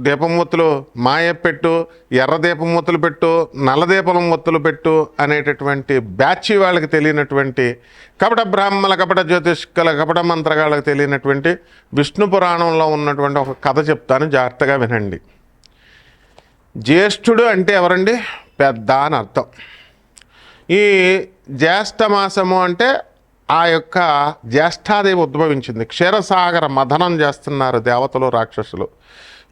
దీపమూతులు మాయ పెట్టు ఎర్ర దీపమూతులు పెట్టు నల్ల మొత్తులు పెట్టు అనేటటువంటి బ్యాచి వాళ్ళకి తెలియనటువంటి కపట బ్రాహ్మణ కపట జ్యోతిష్కల కపట మంత్రగాళ్ళకి తెలియనటువంటి విష్ణు పురాణంలో ఉన్నటువంటి ఒక కథ చెప్తాను జాగ్రత్తగా వినండి. జ్యేష్ఠుడు అంటే ఎవరండి? పెద్ద అని అర్థం. ఈ జ్యేష్ఠమాసము అంటే ఆ యొక్క జ్యేష్ఠాదేవి ఉద్భవించింది. క్షీరసాగర మథనం చేస్తున్నారు దేవతలు రాక్షసులు.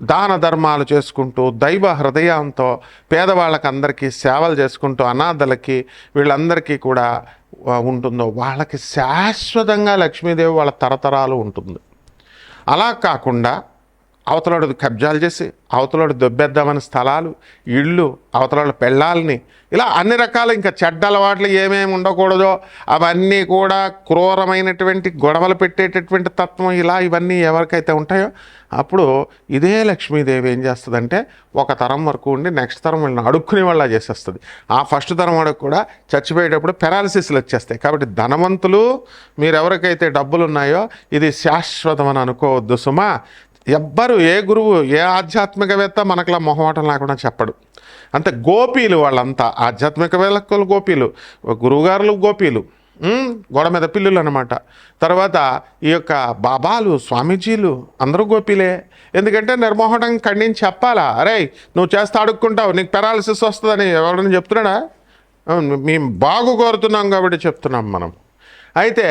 దాన ధర్మాలు చేసుకుంటూ దైవ హృదయంతో పేదవాళ్ళకి అందరికీ సేవలు చేసుకుంటూ అనాథలకి వీళ్ళందరికీ కూడా ఉంటుందో వాళ్ళకి శాశ్వతంగా లక్ష్మీదేవి వాళ్ళ తరతరాలు ఉంటుంది. అలా కాకుండా అవతలాడు కబ్జాలు చేసి అవతలాడు దొబ్బేద్దామని స్థలాలు ఇళ్ళు అవతలాడు పెళ్ళాలని ఇలా అన్ని రకాల ఇంకా చెడ్డ అలవాట్లు ఏమేమి ఉండకూడదో అవన్నీ కూడా క్రూరమైనటువంటి గొడవలు పెట్టేటటువంటి తత్వం ఇలా ఇవన్నీ ఎవరికైతే ఉంటాయో అప్పుడు ఇదే లక్ష్మీదేవి ఏం చేస్తుందంటే ఒక తరం వరకు ఉండి నెక్స్ట్ తరం వాళ్ళని అడుక్కునే వాళ్ళ చేసేస్తుంది. ఆ ఫస్ట్ తరం వాడికి కూడా చచ్చిపోయేటప్పుడు పెరాలసిస్లు వచ్చేస్తాయి. కాబట్టి ధనవంతులు మీరు ఎవరికైతే డబ్బులు ఉన్నాయో ఇది శాశ్వతం అని అనుకోవద్దు సుమా. ఎవ్వరు ఏ గురువు ఏ ఆధ్యాత్మికవేత్త మనకులా మొహమాటం లేకుండా చెప్పడు. అంతే గోపీలు వాళ్ళంతా ఆధ్యాత్మికవేత్తలు గోపీలు గురువుగారులు గోపీలు గోడ మీద పిల్లులు అనమాట తర్వాత ఈ యొక్క బాబాలు స్వామీజీలు అందరూ గోపీలే. ఎందుకంటే నిర్మోహటం ఖండించి చెప్పాలా? అరే నువ్వు చేస్తే అడుక్కుంటావు నీకు పెరాలసిస్ వస్తుందని ఎవరైనా చెప్తున్నాడా? మేము బాగు కోరుతున్నాం కాబట్టి చెప్తున్నాం మనం. అయితే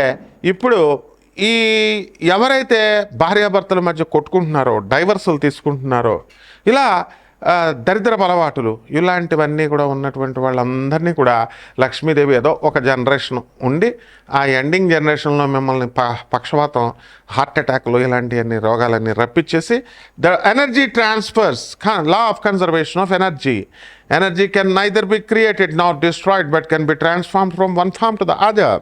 ఇప్పుడు ఈ ఎవరైతే భార్యాభర్తల మధ్య కొట్టుకుంటున్నారో డైవర్సులు తీసుకుంటున్నారో ఇలా దరిద్రపు అలవాటులు ఇలాంటివన్నీ కూడా ఉన్నటువంటి వాళ్ళందరినీ కూడా లక్ష్మీదేవి ఏదో ఒక జనరేషన్ ఉండి ఆ ఎండింగ్ జనరేషన్లో మిమ్మల్ని ప పక్షవాతం హార్ట్ అటాక్లు ఇలాంటివన్నీ రోగాలన్నీ రప్పించేసి the energy transfers law of conservation of energy. Energy can neither be created not destroyed but can be transform from one form to the other.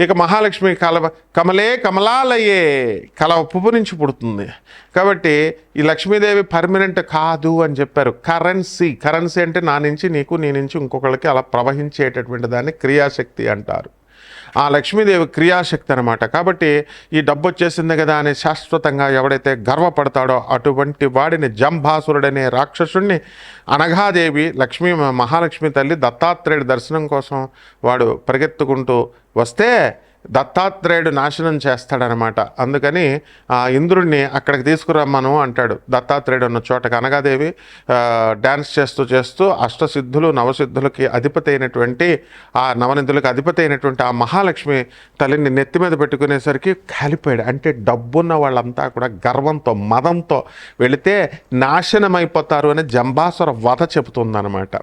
ఇక మహాలక్ష్మి కలవ కమలే కమలాలయే కల పువ్వు నుంచి పుడుతుంది. కాబట్టి ఈ లక్ష్మీదేవి పర్మనెంట్ కాదు అని చెప్పారు. కరెన్సీ కరెన్సీ అంటే నా నుంచి నీకు నీ నుంచి ఇంకొకళ్ళకి అలా ప్రవహించేటటువంటి దాన్ని క్రియాశక్తి అంటారు. ఆ లక్ష్మీదేవి క్రియాశక్తి అనమాట కాబట్టి ఈ డబ్బు వచ్చేసింది కదా అని శాశ్వతంగా ఎవడైతే గర్వపడతాడో అటువంటి వాడిని జంభాసురుడనే రాక్షసుణ్ణి అనఘాదేవి లక్ష్మీ మహాలక్ష్మి తల్లి దత్తాత్రేయుడి దర్శనం కోసం వాడు పరిగెత్తుకుంటూ వస్తే దత్తాత్రేయుడు నాశనం చేస్తాడనమాట. అందుకని ఆ ఇంద్రుడిని అక్కడికి తీసుకురమ్మను అంటాడు. దత్తాత్రేయుడు ఉన్న చోట కనగాదేవి డ్యాన్స్ చేస్తూ చేస్తూ అష్టసిద్ధులు నవసిద్ధులకి అధిపతి అయినటువంటి ఆ నవనిధులకు అధిపతి అయినటువంటి ఆ మహాలక్ష్మి తల్లిని నెత్తి మీద పెట్టుకునేసరికి కాలిపోయాడు. అంటే డబ్బున్న వాళ్ళంతా కూడా గర్వంతో మదంతో వెళితే నాశనమైపోతారు అని జంబాసుర వధ చెబుతుందనమాట.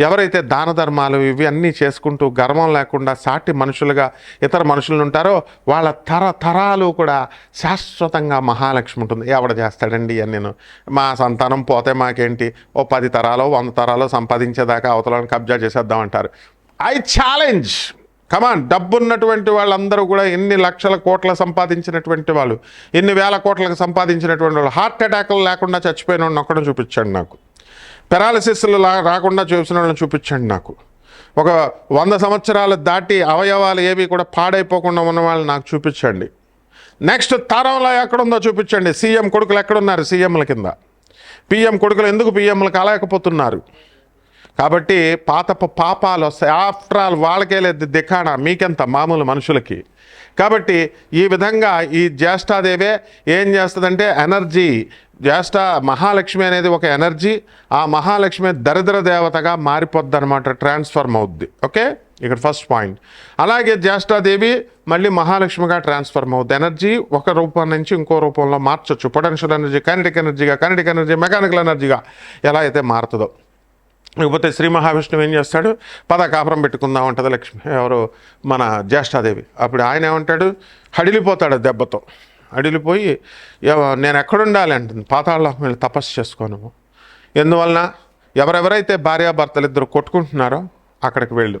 ఎవరైతే దాన ధర్మాలు ఇవి అన్నీ చేసుకుంటూ గర్వం లేకుండా సాటి మనుషులుగా ఇతర మనుషులు ఉంటారో వాళ్ళ తరతరాలు కూడా శాశ్వతంగా మహాలక్ష్మి ఉంటుంది. ఎవడ చేస్తాడండి అని నేను మా సంతానం పోతే మాకేంటి? ఓ పది తరాలో వంద తరాలో సంపాదించేదాకా అవతలను కబ్జా చేసేద్దాం అంటారు. I challenge! కమాన్ డబ్బున్నటువంటి వాళ్ళందరూ కూడా ఎన్ని లక్షల కోట్ల సంపాదించినటువంటి వాళ్ళు ఎన్ని వేల కోట్లకు సంపాదించినటువంటి వాళ్ళు హార్ట్ అటాక్లు లేకుండా చచ్చిపోయిన వాళ్ళని ఒక్కడం చూపించండి నాకు. పెరాలసిస్లు రాకుండా చూసిన వాళ్ళని చూపించండి నాకు. ఒక వంద సంవత్సరాలు దాటి అవయవాలు ఏవి కూడా పాడైపోకుండా ఉన్న వాళ్ళని నాకు చూపించండి. నెక్స్ట్ తరంలో ఎక్కడుందో చూపించండి. సీఎం కొడుకులు ఎక్కడున్నారు? సీఎంల కింద. పిఎం కొడుకులు ఎందుకు పిఎంలు కాలేకపోతున్నారు? కాబట్టి పాతపు పాపాలు వస్తాయి ఆఫ్టర్ ఆల్ వాళ్ళకే లేదు దిఖాణ మీకెంత? మామూలు మనుషులకి. కాబట్టి ఈ విధంగా ఈ జ్యేష్ఠాదేవే ఏం చేస్తుందంటే ఎనర్జీ జ్యేష్ఠ మహాలక్ష్మి అనేది ఒక ఎనర్జీ ఆ మహాలక్ష్మి దరిద్ర దేవతగా మారిపోద్ది అనమాట ట్రాన్స్ఫర్మ్ అవుద్ది. ఓకే? ఇక్కడ ఫస్ట్ పాయింట్. అలాగే జ్యేష్ఠాదేవి మళ్ళీ మహాలక్ష్మిగా ట్రాన్స్ఫర్మ్ అవుద్ది. ఎనర్జీ ఒక రూపం నుంచి ఇంకో రూపంలో మార్చొచ్చు. పొటెన్షియల్ ఎనర్జీ కైనటిక్ ఎనర్జీగా కైనటిక్ ఎనర్జీ మెకానికల్ ఎనర్జీగా ఎలా అయితే మారుతుందో. ఇకపోతే శ్రీ మహావిష్ణువు ఏం చేస్తాడు? పద కాపురం పెట్టుకుందాం అంటది లక్ష్మి. ఎవరు మన జ్యేష్ఠాదేవి. అప్పుడు ఆయన ఏమంటాడు? హడిలిపోతాడు దెబ్బతో. అడిలిపోయి నేను ఎక్కడుండాలి? అంటుంది. పాతాళం వెళ్ళి తపస్సు చేసుకోను ఎందువలన? ఎవరెవరైతే భార్యాభర్తలు ఇద్దరు కొట్టుకుంటున్నారో అక్కడికి వెళ్ళు.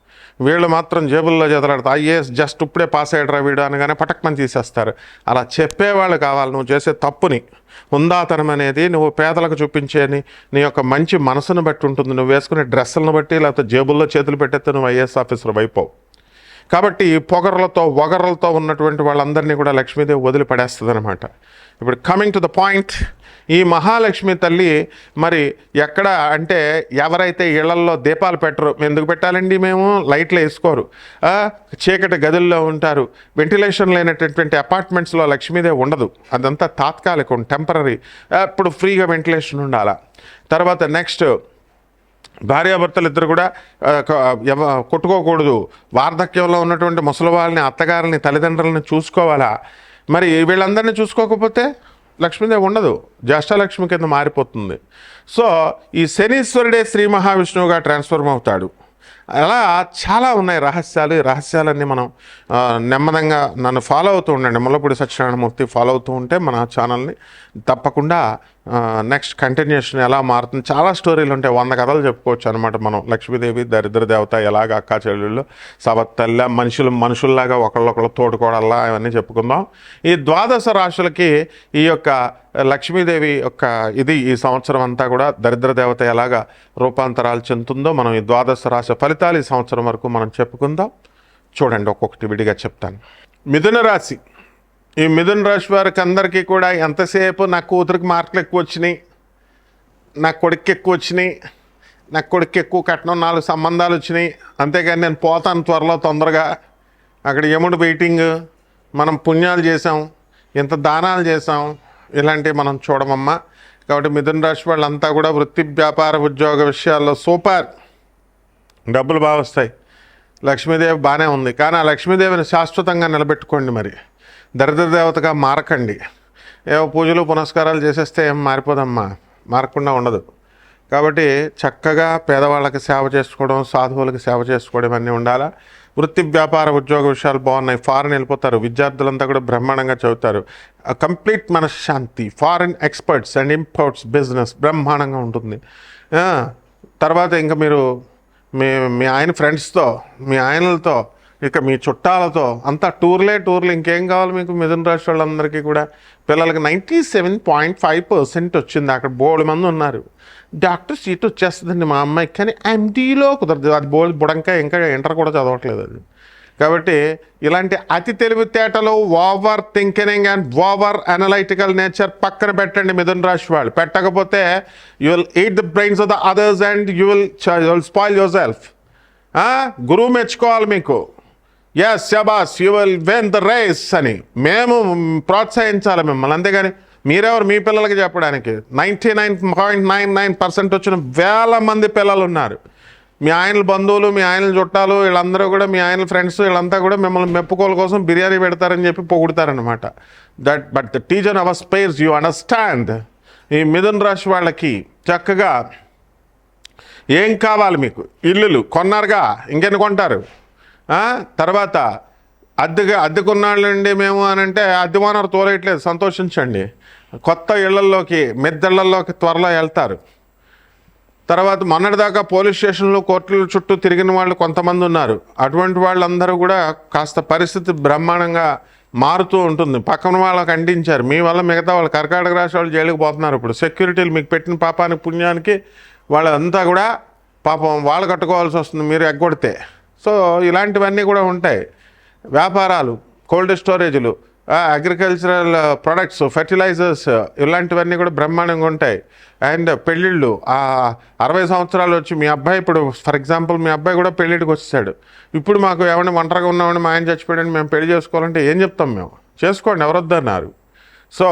వీళ్ళు మాత్రం జేబుల్లో చేతలాడతారు ఐఏఎస్ జస్ట్ ఇప్పుడే పాస్ అయ్యాడరా వీడు అనగానే పటక్మని తీసేస్తారు. అలా చెప్పేవాళ్ళు కావాలి నువ్వు చేసే తప్పుని. ఉందాతనం అనేది నువ్వు పేదలకు చూపించేని నీ యొక్క మంచి మనసును బట్టి ఉంటుంది. నువ్వు వేసుకునే డ్రెస్సులను బట్టి లేకపోతే జేబుల్లో చేతులు పెట్టేస్తే నువ్వు ఐఏఎస్ ఆఫీసర్ అయిపోవు కాబట్టి ఈ పొగర్లతో వగర్లతో ఉన్నటువంటి వాళ్ళందరినీ కూడా లక్ష్మీదేవి వదిలిపడేస్తుంది అనమాట ఇప్పుడు కమింగ్ టు ద పాయింట్ ఈ మహాలక్ష్మి తల్లి మరి ఎక్కడ అంటే ఎవరైతే ఇళ్ళల్లో దీపాలు పెట్టరు ఎందుకు పెట్టాలండి మేము? లైట్లు వేసుకోరు. చీకటి గదుల్లో ఉంటారు. వెంటిలేషన్ లేనటువంటి అపార్ట్మెంట్స్లో లక్ష్మీదేవి ఉండదు. అదంతా తాత్కాలికం టెంపరీ అప్పుడు ఫ్రీగా వెంటిలేషన్ ఉండాలా. తర్వాత నెక్స్ట్ భార్యాభర్తలు ఇద్దరు కూడా కొట్టుకోకూడదు. వార్ధక్యంలో ఉన్నటువంటి ముసలి వాళ్ళని అత్తగారిని తల్లిదండ్రులని చూసుకోవాలా? మరి వీళ్ళందరినీ చూసుకోకపోతే? లక్ష్మీదేవి ఉండదు. జ్యేష్ఠలక్ష్మి కింద మారిపోతుంది. సో ఈ శనీశ్వరుడే శ్రీ మహావిష్ణువుగా ట్రాన్స్ఫర్మ్ అవుతాడు. అలా చాలా ఉన్నాయి రహస్యాలు. ఈ రహస్యాలన్నీ మనం నెమ్మదంగా నన్ను ఫాలో అవుతూ ఉండండి. ముల్లపూడి సత్యనారాయణమూర్తి ఫాలో అవుతూ ఉంటే మన ఛానల్ని తప్పకుండా నెక్స్ట్ కంటిన్యూషన్ ఎలా మారుతుంది చాలా స్టోరీలు ఉంటాయి. వంద కథలు చెప్పుకోవచ్చు అనమాట మనం. లక్ష్మీదేవి దరిద్ర దేవత ఎలాగ అక్కా చెల్లెళ్ళు సవత్తల్ల మనుషులు మనుషుల్లాగా ఒకళ్ళొకళ్ళు తోడుకోవడల్లా అవన్నీ చెప్పుకుందాం. ఈ ద్వాదశ రాశులకి ఈ యొక్క లక్ష్మీదేవి యొక్క ఇది ఈ సంవత్సరం అంతా కూడా దరిద్ర దేవత ఎలాగా రూపాంతరాలు చెందుతుందో మనం ఈ ద్వాదశ రాశి ఫలితాలు ఈ సంవత్సరం వరకు మనం చెప్పుకుందాం. చూడండి ఒక్కొక్కటి విడిగా చెప్తాను. మిథున రాశి. ఈ మిథున రాశి వారికి అందరికీ కూడా ఎంతసేపు నా కూతురికి మార్కులు ఎక్కువ వచ్చినాయి నా కొడుకు ఎక్కువ వచ్చినాయి నా కొడుకు ఎక్కువ కట్నం నాలుగు సంబంధాలు వచ్చినాయి. అంతేకాని నేను పోతాను త్వరలో తొందరగా. అక్కడ యముడు వెయిటింగ్ మనం పుణ్యాలు చేసాం ఇంత దానాలు చేసాం ఇలాంటివి మనం చూడమమ్మా. కాబట్టి మిథున రాశి వాళ్ళంతా కూడా వృత్తి వ్యాపార ఉద్యోగ విషయాల్లో సూపర్. డబ్బులు బాగా వస్తాయి. లక్ష్మీదేవి బాగానే ఉంది. కానీ ఆ లక్ష్మీదేవిని శాశ్వతంగా నిలబెట్టుకోండి మరి. దరిద్ర దేవతగా మారకండి. ఏవో పూజలు పునస్కారాలు చేసేస్తే ఏం మారిపోదమ్మా. మారకుండా ఉండదు. కాబట్టి చక్కగా పేదవాళ్ళకి సేవ చేసుకోవడం సాధువులకి సేవ చేసుకోవడం అన్నీ ఉండాలా. వృత్తి వ్యాపార ఉద్యోగ విషయాలు బాగున్నాయి. ఫారెన్ వెళ్ళిపోతారు. విద్యార్థులంతా కూడా బ్రహ్మాండంగా చదువుతారు. కంప్లీట్ మనశ్శాంతి foreign experts and imports business బ్రహ్మాండంగా ఉంటుంది. తర్వాత ఇంకా మీరు మీ మీ ఆయన ఫ్రెండ్స్తో మీ ఆయనలతో ఇక మీ చుట్టాలతో అంతా టూర్లే టూర్లు. ఇంకేం కావాలి మీకు? మిథున రాశి వాళ్ళందరికీ కూడా పిల్లలకి ninety seven point five percent వచ్చింది. అక్కడ బోల్డ్ మంది ఉన్నారు. డాక్టర్ సీట్ వచ్చేస్తుందండి మా అమ్మాయికి. కానీ ఎండీలో కుదరదు. అది బోల్డ్ బుడంకా ఇంకా ఇంటర్ కూడా చదవట్లేదు అది. కాబట్టి ఇలాంటి అతి తెలివితేటలు over thinking and over analytical nature పక్కన పెట్టండి మిథున్ రాశి వాళ్ళు. పెట్టకపోతే you will eat the brains of the others and you will you will spoil your self గురువు మెచ్చుకోవాలి మీకు. Yes శబాస్ you will win the race అని. మేము ప్రోత్సహించాలి మిమ్మల్ని. అంతేగాని మీరెవరు? మీ పిల్లలకి చెప్పడానికి. Ninety nine point nine nine percent వచ్చిన వేల మంది పిల్లలు ఉన్నారు. మీ ఆయన బంధువులు మీ ఆయన చుట్టాలు వీళ్ళందరూ కూడా మీ ఆయన ఫ్రెండ్స్ వీళ్ళంతా కూడా మిమ్మల్ని మెప్పుకోల కోసం బిర్యానీ పెడతారని చెప్పి పొగుడతారనమాట that but the teacher our space you understand ఈ మిథున్ రాశి వాళ్ళకి చక్కగా ఏం కావాలి మీకు? ఇల్లులు కొన్నారుగా ఇంకెన్ని కొంటారు? తర్వాత అద్దెగా అద్దెకున్నాళ్ళండి మేము అని అంటే అద్దె ఓనర్ తోలేయట్లేదు సంతోషించండి. కొత్త ఇళ్ళల్లోకి మిద్దెళ్ళలోకి త్వరలో వెళ్తారు. తర్వాత మొన్నటిదాకా పోలీస్ స్టేషన్లు కోర్టుల చుట్టూ తిరిగిన వాళ్ళు కొంతమంది ఉన్నారు. అటువంటి వాళ్ళందరూ కూడా కాస్త పరిస్థితి బ్రహ్మాండంగా మారుతూ ఉంటుంది. పక్కన వాళ్ళకి అంటించారు. మీ వల్ల మిగతా వాళ్ళు కర్కాటక రాష్ట్ర వాళ్ళు జైలుకి పోతున్నారు ఇప్పుడు. సెక్యూరిటీలు మీకు పెట్టిన పాపానికి పుణ్యానికి వాళ్ళంతా కూడా పాపం వాళ్ళు కట్టుకోవాల్సి వస్తుంది మీరు ఎగ్గొడితే. సో ఇలాంటివన్నీ కూడా ఉంటాయి. వ్యాపారాలు కోల్డ్ స్టోరేజ్లు అగ్రికల్చరల్ ప్రొడక్ట్స్ ఫెర్టిలైజర్స్ ఇలాంటివన్నీ కూడా బ్రహ్మాండంగా ఉంటాయి. అండ్ పెళ్ళిళ్ళు ఆ అరవై సంవత్సరాలు వచ్చి మీ అబ్బాయి ఇప్పుడు ఫర్ ఎగ్జాంపుల్ మీ అబ్బాయి కూడా పెళ్ళిడికి వచ్చేసాడు. ఇప్పుడు మాకు ఏమైనా ఒంటరిగా ఉన్నామని మా ఆయన చచ్చిపోయాడని మేము పెళ్ళి చేసుకోవాలంటే ఏం చెప్తాం మేము? చేసుకోండి ఎవరొద్దన్నారు. సో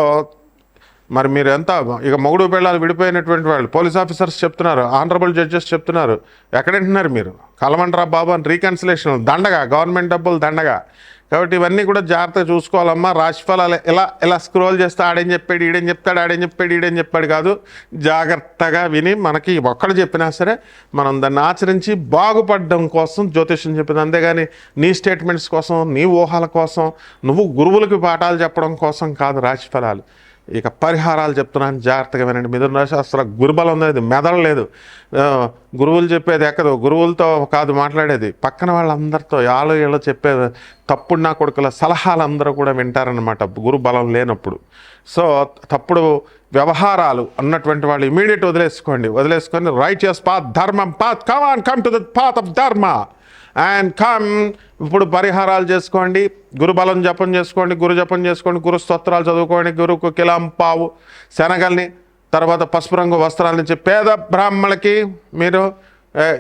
మరి మీరు ఎంత ఇక మొగుడు పిల్లలు విడిపోయినటువంటి వాళ్ళు పోలీస్ ఆఫీసర్స్ చెప్తున్నారు ఆనరబుల్ జడ్జెస్ చెప్తున్నారు. ఎక్కడంటున్నారు మీరు? కలమండ్రా బాబు అని రీకన్సిలేషన్ దండగా గవర్నమెంట్ డబ్బులు దండగా. కాబట్టి ఇవన్నీ కూడా జాగ్రత్తగా చూసుకోవాలమ్మా. రాశిఫలాలు ఇలా ఇలా స్క్రోల్ చేస్తే ఆడేం చెప్పాడు ఈడేం చెప్తాడు ఆడేం చెప్పాడు ఈడేం చెప్పాడు కాదు. జాగ్రత్తగా విని మనకి ఒక్కడు చెప్పినా సరే మనం దాన్ని ఆచరించి బాగుపడడం కోసం జ్యోతిష్యం చెప్పింది. అంతేగాని నీ స్టేట్మెంట్స్ కోసం నీ ఊహల కోసం నువ్వు గురువులకి పాఠాలు చెప్పడం కోసం కాదు రాశిఫలాలు. ఇక పరిహారాలు చెప్తున్నాను జాగ్రత్తగా వినండి. మిథున రాశి అసలు గురుబలం లేదు. మెదడలేదు గురువులు చెప్పేది ఎక్కదు. గురువులతో కాదు మాట్లాడేది. పక్కన వాళ్ళందరితో యాలో ఏళ్ళో చెప్పేది తప్పుడు నా కొడుకుల సలహాలు అందరూ కూడా వింటారనమాట గురు బలం లేనప్పుడు. సో తప్పుడు వ్యవహారాలు అన్నటువంటి వాళ్ళు ఇమీడియట్ వదిలేసుకోండి. వదిలేసుకొని రైచియస్ పాత్ ధర్మం path. Come on come to the path of dharma. And come ఇప్పుడు పరిహారాలు చేసుకోండి. గురుబలం జపం చేసుకోండి గురు జపం చేసుకోండి గురు స్తోత్రాలు చదువుకోండి గురుకు కిలం పావు శనగల్ని తర్వాత పసుపు రంగు వస్త్రాలు ఇచ్చి పేద బ్రాహ్మణులకి మీరు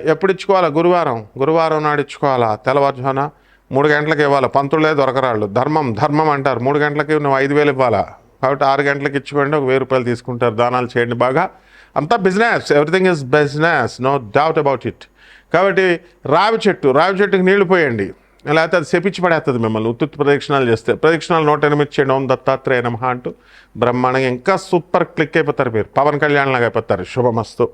ఎప్పుడు ఇచ్చుకోవాలా గురువారం. గురువారం నాడు ఇచ్చుకోవాలా? తెల్లవారుజామున మూడు గంటలకు ఇవ్వాలి? పంతులే దొరకరాళ్ళు. ధర్మం ధర్మం అంటారు. మూడు గంటలకి నువ్వు ఐదు వేలు ఇవ్వాలా? కాబట్టి ఆరు గంటలకు ఇచ్చుకోండి ఒక వెయ్యి రూపాయలు తీసుకుంటారు. దానాలు చేయండి బాగా. అంతా business. Everything is business. No doubt about it. కాబట్టి రావి చెట్టు రావి చెట్టుకి నీళ్ళు పోయండి. లేకపోతే అది శపించి పడేస్తుంది మిమ్మల్ని. ఉత్తుత్ ప్రదక్షిణాలు చేస్తే. ప్రదక్షిణాలు నూట ఎనిమిది చేయడం ఓం దత్తాత్రేయ నమహ అంటూ బ్రహ్మాండంగా ఇంకా సూపర్ క్లిక్ అయిపోతారు మీరు. పవన్ కళ్యాణ్ లాగా అయిపోతారు. శుభమస్తు.